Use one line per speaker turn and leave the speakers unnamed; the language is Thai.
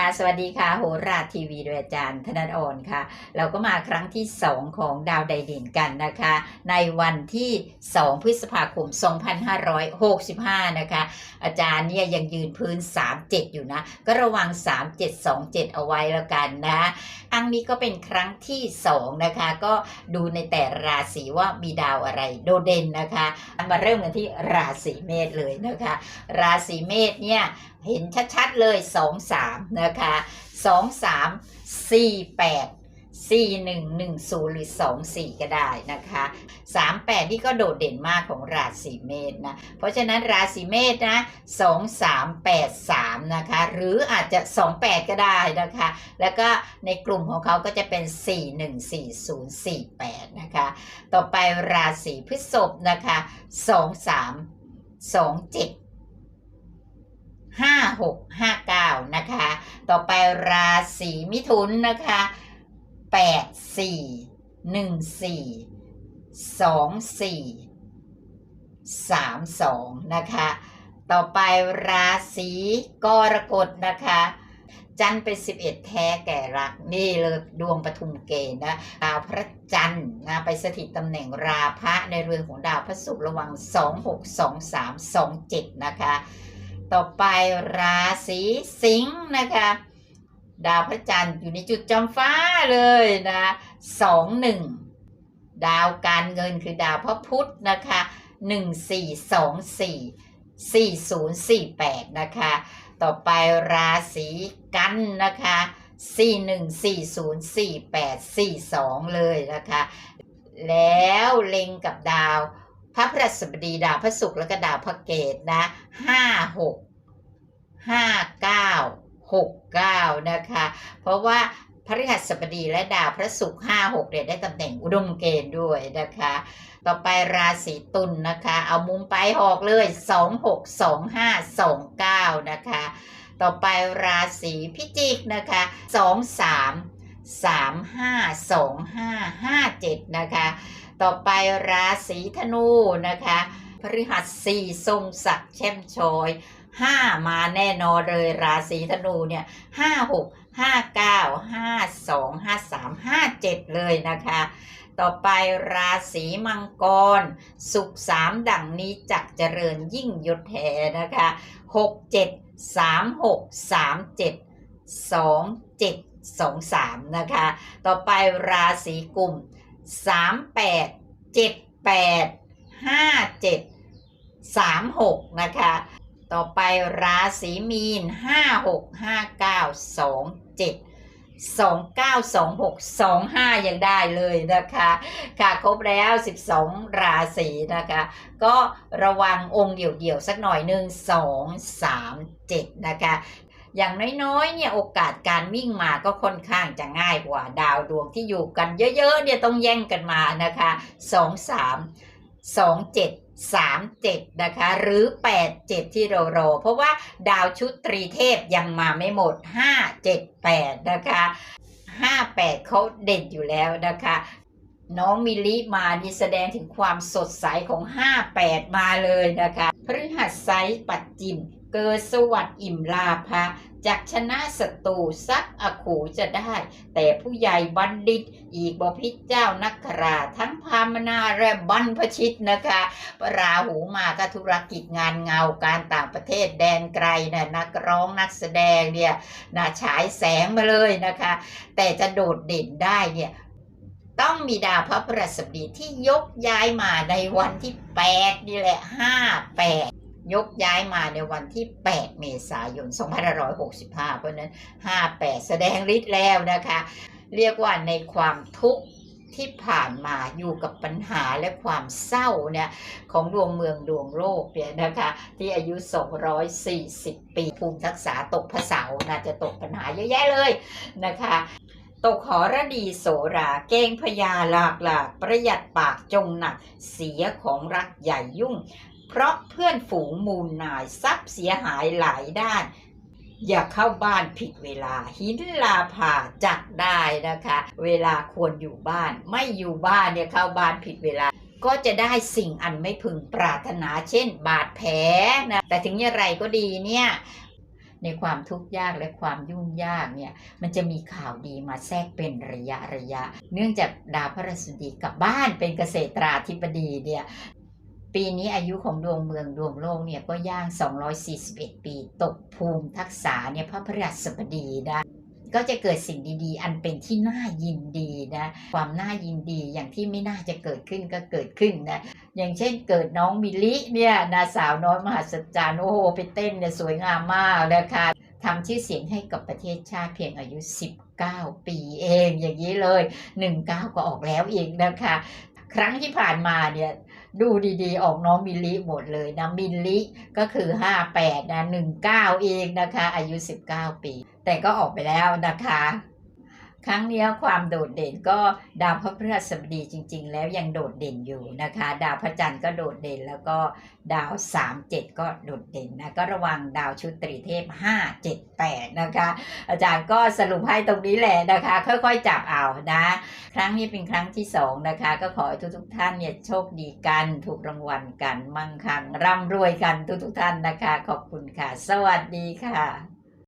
ค่ะ สวัสดีค่ะ โหราทีวีโดยอาจารย์ธนดรค่ะ เราก็มาครั้งที่ 2 ของดาวไดเด่นกันนะคะ ในวันที่ 2 พฤษภาคม 2565 นะคะ อาจารย์เนี่ยยังยืนพื้น 37 อยู่นะ ก็ระวัง 3727 เอาไว้แล้วกันนะครั้งนี้ก็เป็นครั้งที่ 2 นะคะ ก็ดูในแต่ราศีว่ามีดาวอะไรโดดเด่นนะคะ มาเริ่มกันที่ราศีเมษเลยนะคะ ราศีเมษเนี่ยเห็นชัดๆเลย 2 3นะคะ2 3 4 8 4 1 1 0หรือ2 4ก็ได้นะคะ3 8นี่ก็โดดเด่นมากของราศีเมษนะ เพราะฉะนั้นราศีเมษนะ2 3 8 3นะคะ หรืออาจจะ2 8ก็ได้นะคะ แล้วก็ในกลุ่มของเขาก็จะเป็น4 1 4 0 4 8นะคะ ต่อไปราศีพฤษภนะคะ2 3 2 7ห้าหกห้าเก้า ต่อไปราศีมิถุนนะคะแปดสี่หนึ่งสี่สองสี่สามสองนะคะ ต่อไปราศีกรกฎนะคะ จันทร์เป็นสิบเอ็ดแท้แก่รักนี่เลยดวงปทุมเกณฑ์นะดาวพระจันทร์นะไปสถิตตำแหน่งราพระในเรือนของดาวพระศุกร์ระวังสองหกสองสามสองเจ็ดนะคะ ต่อไปราศีสิงห์นะคะ ดาวพระจันทร์อยู่ในจุดจอมฟ้าเลยนะสองหนึ่งดาวการเงินคือดาวพระพุธนะคะหนึ่งสี่สองสี่สี่ศูนย์สี่แปดนะคะ ต่อไปราศีกันนะคะสี่หนึ่งสี่ศูนย์สี่แปดสี่สองเลยนะคะ แล้วเล็งกับดาว พระพฤหัสบดีดาวพระศุกร์แล้วก็ดาวพระเกตนะห้าหกห้าเก้าหกเก้านะคะ เพราะว่าพระฤหัสบดีและดาวพระศุกร์ห้าหกเนี่ยได้ตำแหน่งอุดมเกณฑ์ด้วยนะคะ ต่อไปราศีตุลนนะคะ เอามุมไปหอกเลยสองหกสองห้าสองเก้านะคะ ต่อไปราศีพิจิกนะคะสองสามสามห้าสองห้าห้าเจ็ดนะคะ ต่อไปราศีธนูนะคะพฤหัสสี่ทรงศักดิ์แช่มชอยห้ามาแน่นอนเลยราศีธนูเนี่ยห้าหกห้าเก้าห้าสองห้าสามห้าเจ็ดเลยนะคะ ต่อไปราศีมังกร สุขสามดังนี้จักเจริญยิ่งยศแทนะคะหกเจ็ดสามหกสามเจ็ดสองเจ็ดสองสามนะคะ ต่อไปราศีกุม สามแปดเจ็ดแปดห้าเจ็ดสามหกนะคะ ต่อไปราศีมีนห้าหกห้าเก้าสองเจ็ดสองเก้าสองหกสองห้ายังได้เลยนะคะ ค่ะครบแล้ว12ราศีนะคะ ก็ระวังองค์เดี่ยวๆสักหน่อยหนึ่งสองสามเจ็ดนะคะ อย่างน้อยๆ เนี่ยโอกาสการวิ่งมาก็ค่อนข้างจะง่ายกว่าดาวดวงที่อยู่กันเยอะๆ เนี่ยต้องแย่งกันมานะคะสองสามสองเจ็ดสามเจ็ดนะคะ หรือแปดเจ็ดที่เรารอเพราะว่าดาวชุดตรีเทพยังมาไม่หมดห้าเจ็ดแปดนะคะห้าแปดเขาเด่นอยู่แล้วนะคะ น้องมิลลิมานี่แสดงถึงความสดใสของ 58 มาเลยนะคะ พฤหัสไซปัดจิม เกิดสวัสดิ์อิ่มลาภะจากชนะศัตรูซักอขูจะได้ แต่ผู้ใหญ่บัณฑิต อีกบพิษเจ้านักราทั้งพามนาและบรรพชิตนะคะราหูมาก็ธุรกิจงานเงาการต่างประเทศแดนไกลนะนักร้องนักแสดงเนี่ยนะฉายแสงมาเลยนะคะ แต่จะโดดเด่นได้เนี่ยต้องมีดาวพระพฤหัสบดีที่ยกย้ายมาในวันที่ 8 นี่แหละ 5 8 ยกย้ายมาในวันที่ 8 เมษายน 2565 เพราะนั้น 58 แสดงฤทธิ์แล้วนะคะ เรียกว่าในความทุกข์ที่ผ่านมาอยู่กับปัญหาและความเศร้าเนี่ยของดวงเมืองดวงโลกเนี่ยนะคะที่อายุ 240 ปี ภูมิทักษาตกพระเสาน่าจะตกปัญหาเยอะแยะเลยนะคะตกหอระดีโสราเก้งพญาหลากหลากประหยัดปากจงหนัก เสียของรักใหญ่ยุ่ง เพราะเพื่อนฝูงมูลนายทรัพย์เสียหายหลายด้าน อย่าเข้าบ้านผิดเวลา หินลาผ่าจักได้นะคะ เวลาควรอยู่บ้าน ไม่อยู่บ้านเนี่ยเข้าบ้านผิดเวลาก็จะได้สิ่งอันไม่พึงปรารถนาเช่น บาดแผลนะแต่ถึงอย่างไรก็ดีเนี่ยในความทุกข์ยากและความยุ่งยากเนี่ยมันจะมีข่าวดีมาแทรกเป็นระยะระยะ เนื่องจากดาวพฤหัสบดีกับบ้านเป็นเกษตราธิบดีเนี่ย ปีนี้อายุของดวงเมืองดวงโลกเนี่ยก็ย่าง 241 ปี ตกภูมิทักษาเนี่ยพระพฤหัสบดีนะก็จะเกิดสิ่งดีๆ อันเป็นที่น่ายินดีนะ ความน่ายินดีอย่างที่ไม่น่าจะเกิดขึ้นก็เกิดขึ้นนะ อย่างเช่นเกิดน้องมิลิเนี่ยนาสาวน้อยมหัศจรรย์โอ้โหไปเต้นเนี่ยสวยงามมากนะคะทำชื่อเสียงให้กับประเทศชาติเพียงอายุ 19 ปีเองอย่างนี้เลย 19 ก็ออกแล้วอีกนะคะ ครั้งที่ผ่านมาเนี่ยดูดีๆ ออกน้องมิลลิหมดเลยนะ มิลลิก็คือ 58นะ19 เองนะคะ อายุ 19 ปี แต่ก็ออกไปแล้วนะคะ ครั้งนี้ความโดดเด่นก็ดาวพระพฤหัสบดีจริง ๆ แล้วยังโดดเด่นอยู่นะคะ ดาวพระจันทร์ก็โดดเด่นแล้วก็ดาวสามเจ็ดก็โดดเด่นนะก็ระวังดาวชุดตรีเทพห้าเจ็ดแปดนะคะ อาจารย์ก็สรุปให้ตรงนี้แหละนะคะ ค่อยๆจับเอานะ ครั้งนี้เป็นครั้งที่สองนะคะ ก็ขอให้ทุกๆท่านเนี่ยโชคดีกันถูกรางวัลกันมั่งคั่งร่ำรวยกันทุกๆท่านนะคะ ขอบคุณค่ะ สวัสดีค่ะ